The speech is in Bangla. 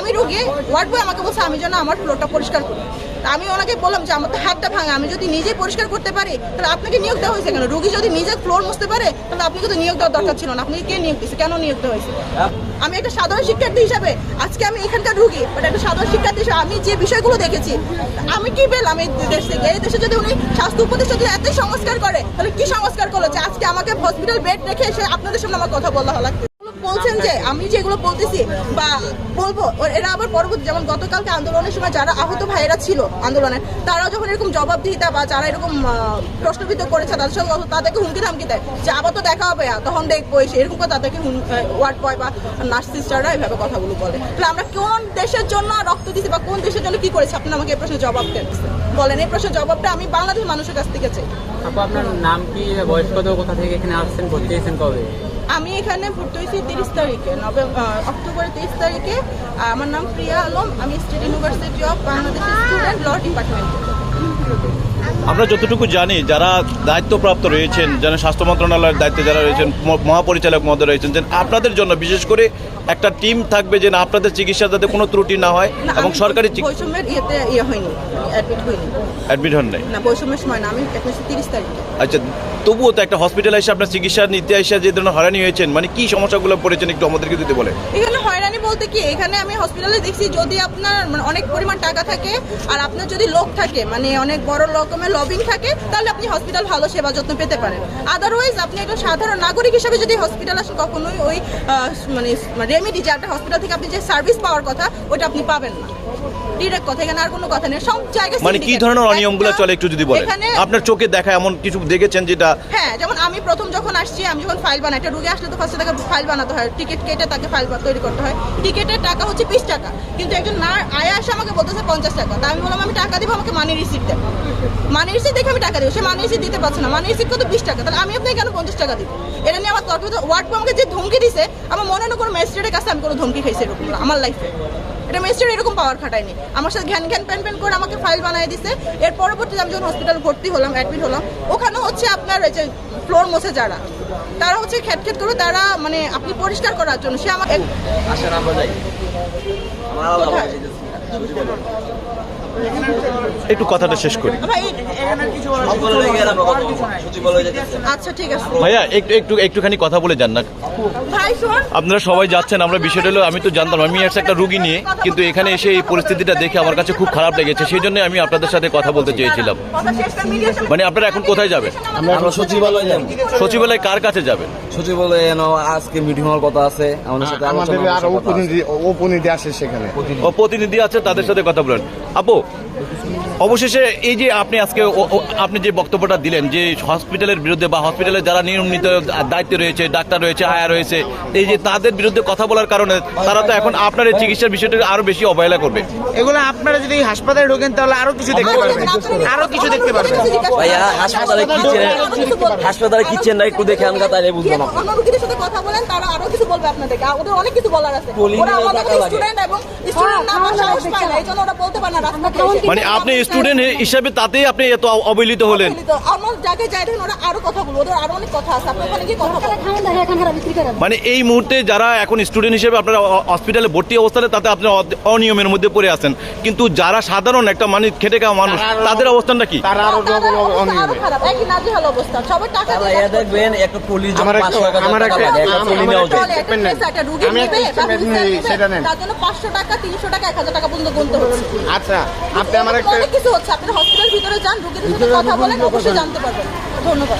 আমি রুগী ওয়ার্ড বয় আমাকে বলছে, আমি যেন আমার ফ্লোরটা পরিষ্কার করি। আমি ওনাকে বললাম যে, আমার তো হাতটা ভাঙা, আমি যদি নিজে পরিষ্কার করতে পারি, তাহলে আপনাকে নিয়োগ দেওয়া হয়েছে কেন? রুগী যদি নিজে ফ্লোর মুছতে পারে, তাহলে আপনাকে তো নিয়োগ দেওয়ার দরকার ছিল না। আপনি কে নিয়োগ দিয়েছে কেন নিয়োগ দেওয়া হয়েছে? আমি একটা সাধারণ শিক্ষার্থী হিসাবে, আজকে আমি এখানকার রুগী বাট একটা সাধারণ শিক্ষার্থী হিসাবে আমি যে বিষয়গুলো দেখেছি, আমি কি পেলাম এই দেশ থেকে? এই দেশে যদি উনি স্বাস্থ্য উপদেষ্টা যদি এতই সংস্কার করে, তাহলে কি সংস্কার করল? যে আজকে আমাকে হসপিটাল বেড রেখে এসে আপনাদের সামনে আমার কথা বলা লাগবে। বলছেন যে, আমি যেগুলো বলতেছি, বা বলব এরা আবার পরবর্তী যেমন গতকালকে আন্দোলনের সময় যারা আহত ভাইয়েরা ছিল আন্দোলনে তারা যখন এরকম জবাবদিহিতা বা যারা এরকম প্রশ্নবিদ্ধ করেছে তাদের সঙ্গে তাদেরকে হুমকি ধামকি দেয়। যে আবার তো দেখা হবে তখন দেখব এসে এরকম করে তাদেরকে ওয়ার্ড বয় বা নার্স সিস্টাররা এইভাবে কথাগুলো বলে। তাহলে আমরা কোন দেশের জন্য রক্ত দিছি বা কোন দেশের জন্য কি করেছি? আপনি আমাকে এই প্রশ্নের জবাব দেন। বলেন এই প্রশ্নের জবাবটা আমি বাংলাদেশের মানুষের কাছ থেকে চাই। আপনার নাম কি? বয়স কত কোথা থেকে এখানে আসছেন? ভর্তি হয়েছেন কবে? আমি এখানে ভর্তি হয়েছি তিরিশ তারিখে নভেম্বর অক্টোবরের তিরিশ তারিখে আমার নাম প্রিয়া আলম আমি স্টেট ইউনিভার্সিটি অফ বাংলাদেশের স্টুডেন্ট ল ডিপার্টমেন্ট। আমরা যতটুকু জানি যারা দায়িত্বপ্রাপ্ত রয়েছেন যারা স্বাস্থ্য মন্ত্রণালয়ের দায়িত্বে যারা রয়েছেন মহাপরিচালক মহোদয় রয়েছেন যে আপনাদের জন্য বিশেষ করে একটা টিম থাকবে যে না আপনাদের চিকিৎসা যাতে কোনো ত্রুটি না হয় এবং সরকারি বৈষম্যের ইয়েতে ইয়ে হয়নি অ্যাডমিট হয়নি অ্যাডমিট হন নাই? না বৈষম্যের সময় না আমি একটা তিরিশ তারিখে। আচ্ছা তবুও তো একটা হসপিটালে এসে আপনার চিকিৎসা নিতে এসে যে ধরনের হয়রানি হয়েছেন মানে কি সমস্যাগুলো পড়েছেন একটু আমাদেরকে যদি বলে এখানে হয়রানি বলতে কি, এখানে আমি হসপিটালে দেখছি যদি আপনার মানে অনেক পরিমাণ টাকা থাকে আর আপনার যদি লোক থাকে মানে অনেক বড় রকমের লবিং থাকে, তাহলে আপনি হসপিটাল ভালো সেবা যত্ন পেতে পারেন। আদারওয়াইজ আপনি একটা সাধারণ নাগরিক হিসেবে যদি হসপিটাল আসেন কখনোই ওই মানে রেমেডি যে একটা হসপিটাল থেকে আপনি যে সার্ভিস পাওয়ার কথা ওটা আপনি পাবেন না। ডিরেক্ট কথা এখানে আর কোনো কথা নেই। সব জায়গায় মানে কি ধরনের অনিয়মগুলো চলে একটু যদি বলেন? আপনার চোখে দেখা এমন কিছু দেখেছেন যেটা হ্যাঁ যেমন আমি প্রথম যখন আসছি আমি যখন ফাইল বানাই একটা রুগী আসলে তো ফার্স্টে তাকে ফাইল বানাতে হয় টিকিট কেটে তাকে ফাইল তৈরি করতে হয়। টিকিটের টাকা হচ্ছে বিশ টাকা। কিন্তু একজন না আয়া এসে আমাকে বলতেছে পঞ্চাশ টাকা। তা আমি বললাম আমি টাকা দিব আমাকে মানি রিসিপ্ট দেন মানি রিসিপ্ট দেখে আমি টাকা দিব। সে মানি রিসিপ্ট দিতে পারছে না। মানি রিসিপ্ট কত? বিশ টাকা। তাহলে আমি আপনাকে কেন পঞ্চাশ টাকা দিব? এটা নিয়ে আমার তর্ক ওয়ার্ড আমাকে যে ধমকি দিছে আমার মনে হয় না কোনো ম্যাজিস্ট্রেটের কাছে আমি কোনো ধমকি খাইছি এরকম আমার লাইফে এটা ম্যাজিস্ট্রেট এরকম পাওয়ার খাটায়নি। আমার সাথে ঘ্যান ঘ্যান প্যান প্যান করে আমাকে ফাইল বানিয়ে দিছে। এর পরবর্তীতে আমি যখন হসপিটাল ভর্তি হলাম অ্যাডমিট হলাম, ওখানে হচ্ছে আপনার যে ফ্লোর মোছে যারা। তারা হচ্ছে খ্যাট খ্যাট করে তারা মানে আপনি পরিষ্কার করার জন্য সে আমাকে? একটু কথাটা শেষ করি। আচ্ছা ঠিক আছে। ভাইয়া একটু একটু একটুখানি কথা বলে যান না। আপনারা সবাই যাচ্ছেন আমরা বিষয়টা হলো আমি তো জানতাম আমি একটা একটা রুগী নিয়ে কিন্তু এখানে এসে এই পরিস্থিতিটা দেখে আমার কাছে খুব খারাপ লেগেছে সেই জন্য আমি আপনাদের সাথে কথা বলতে চেয়েছিলাম। মানে আপনারা এখন কোথায় যাবেন? আমরা সচিবালয় সচিবালয় কার কাছে যাবেন। সচিবালয়ে এনো আজকে মিটিং হওয়ার কথা আছে আমাদের সাথে আমাদের আরও উপনিধি আসে সেখানে। ও প্রতিনিধি আছে তাদের সাথে কথা বলেন। আপু অবশেষে এই যে আপনি আজকে আপনি যে বক্তব্যটা দিলেন যে হসপিটালের বিরুদ্ধে বা হসপিটালে যারা নিয়মিত দায়িত্বে রয়েছে ডাক্তার রয়েছে হায়া রয়েছে এই যে তাদের বিরুদ্ধে কথা বলার কারণে তারা তো এখন আপনার এই চিকিৎসার বিষয়টা আরও বেশি অবহেলা করবে। এগুলো আপনারা যদি হাসপাতালে ঢোকেন তাহলে আরও কিছু দেখতে পারবেন। আরও কিছু দেখতে পারবেন। ভাইয়া হাসপাতালে কি চেনে হাসপাতালে কি একটু দেখে আমরা তাহলে বুঝব। সাথে কথা বলেন তারা আরও কিছু বলবে আপনাদেরকে। ওদের অনেক কিছু বলার আছে। ওরা আমাদের স্টুডেন্ট এবং স্টুডেন্ট না আমার সাহস পায় না এই জন্য ওরা বলতে পারে না রাস্তাতে মানে আপনি স্টুডেন্ট হিসাবে তাতেই আপনি এত অবহেলিত হলেন। আমার জায়গায় যাই ওরা আরও কথা বলব ওদের আরও অনেক কথা আছে। আপনি ওখানে গিয়ে কথা বলেন। মানে এই মুহূর্তে যারা এখন স্টুডেন্ট হিসেবে আপনারা হসপিটালে ভর্তি অবস্থানে তাতে আপনি অনিয়মের মধ্যে পড়ে আছেন। কিন্তু যারা সাধারণ একটা মানে খেটে খাওয়া মানুষ তাদের অবস্থানটা কি? তারা আরও ডবল অবস্থা আরও খারাপ। একই নাজেহাল অবস্থা। সবার টাকা দিয়ে দেখবেন একটা পুলিশ আমার একটা সেটা নেন। তার জন্য 500 টাকা, 300 টাকা, 1000 টাকা পর্যন্ত গুনতে হচ্ছে। আচ্ছা আপনি আমার একটা কিছু হচ্ছে। আপনি হসপিটাল ভিতরে যান, রুগীদের সাথে কথা বলেন, অবশ্যই জানতে পারবেন। ধন্যবাদ